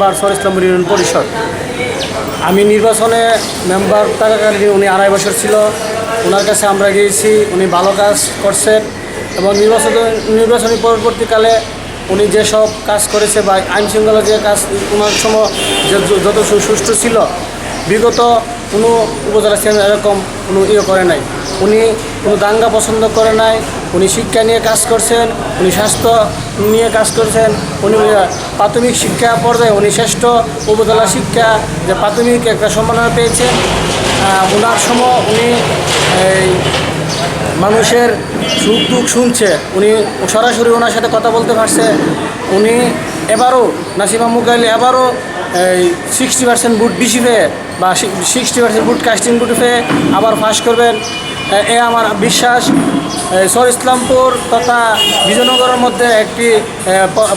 Union পরিষদ। আমি নির্বাচনে মেম্বার থাকাকালীন উনি আড়াই বছর ছিল। ওনার কাছে আমরা গিয়েছি, উনি ভালো কাজ করছেন এবং নির্বাচন, নির্বাচনী পরবর্তীকালে উনি যেসব কাজ করেছে বা আইন শৃঙ্খলা যে কাজ ওনার সময় যত সুষ্ঠু ছিল, বিগত কোনো উপজেলা চেয়ারম্যান এরকম কোনো ইয়ে করে নাই। উনি কোনো দাঙ্গা পছন্দ করে নাই উনি শিক্ষা নিয়ে কাজ করছেন, উনি স্বাস্থ্য নিয়ে কাজ করছেন, উনি প্রাথমিক শিক্ষা পর্যায়ে উনি শ্রেষ্ঠ উপজেলা শিক্ষা যে প্রাথমিক একটা সম্মাননা পেয়েছেন। ওনার সময় উনি এই মানুষের সুখ দুঃখ শুনছে, উনি সরাসরি ওনার সাথে কথা বলতে পারছে। উনি এবারও নাসিমা মুগাইল এবারও এই সিক্সটি পার্সেন্ট বুট বেশি পেয়ে বা sixty percent vote casting vote পেয়ে আবার ফাঁস করবেন। এ- আমার বিশ্বাস সর ইসলামপুর তথা বিজয়নগরের মধ্যে একটি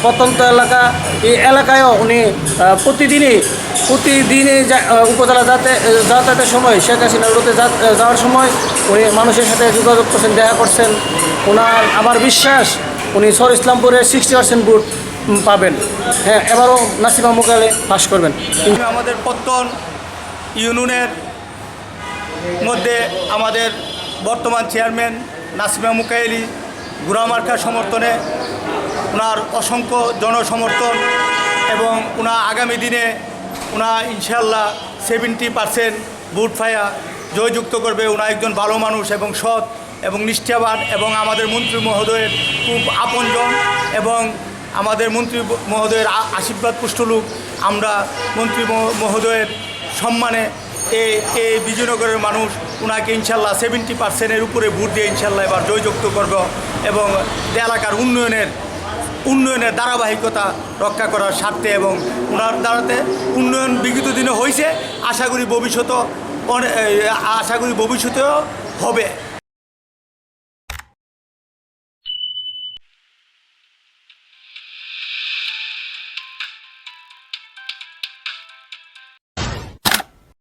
প্রত্যন্ত এলাকা। এই এলাকায়ও উনি প্রতিদিনই প্রতিদিনই উপজেলা যাতে যাতায়াতের সময়, শেখ হাসিনা রোডে যাওয়ার সময় উনি মানুষের সাথে যোগাযোগ করছেন, দেখা করছেন। ওনার আমার বিশ্বাস, উনি সর ইসলামপুরের সিক্সটি পার্সেন্ট ভোট পাবেন। হ্যাঁ এবারও নাসিমা মুকালে পাশ করবেন। আমি আমাদের প্রত্যন ইউনিয়নের মধ্যে আমাদের বর্তমান চেয়ারম্যান নাসিমা মুকাইলি গুড়ামার্কার সমর্থনে ওনার অসংখ্য জনসমর্থন এবং ওনা আগামী দিনে ওনা ইনশাল্লাহ সেভেন্টি পার্সেন্ট বুট ফায়া জয়যুক্ত করবে। ওনা একজন ভালো মানুষ এবং সৎ এবং নিষ্ঠাবান এবং আমাদের মন্ত্রী মহোদয়ের খুব আপনজন এবং আমাদের মন্ত্রী মহোদয়ের আশীর্বাদ পুষ্টলুক আমরা মন্ত্রী মহ- মহোদয়ের সম্মানে এই বিজয়নগরের মানুষ ওনাকে ইনশাল্লাহ সেভেন্টি পার্সেন্টের উপরে ভোট দিয়ে ইনশাল্লাহ এবার জয়যুক্ত করব এবং এলাকার উন্নয়নের উন্নয়নের ধারাবাহিকতা রক্ষা করার স্বার্থে এবং ওনার দ্বারাতে উন্নয়ন বিগত দিনে হয়েছে আশা করি ভবিষ্যতেও আশা করি ভবিষ্যতেও হবে।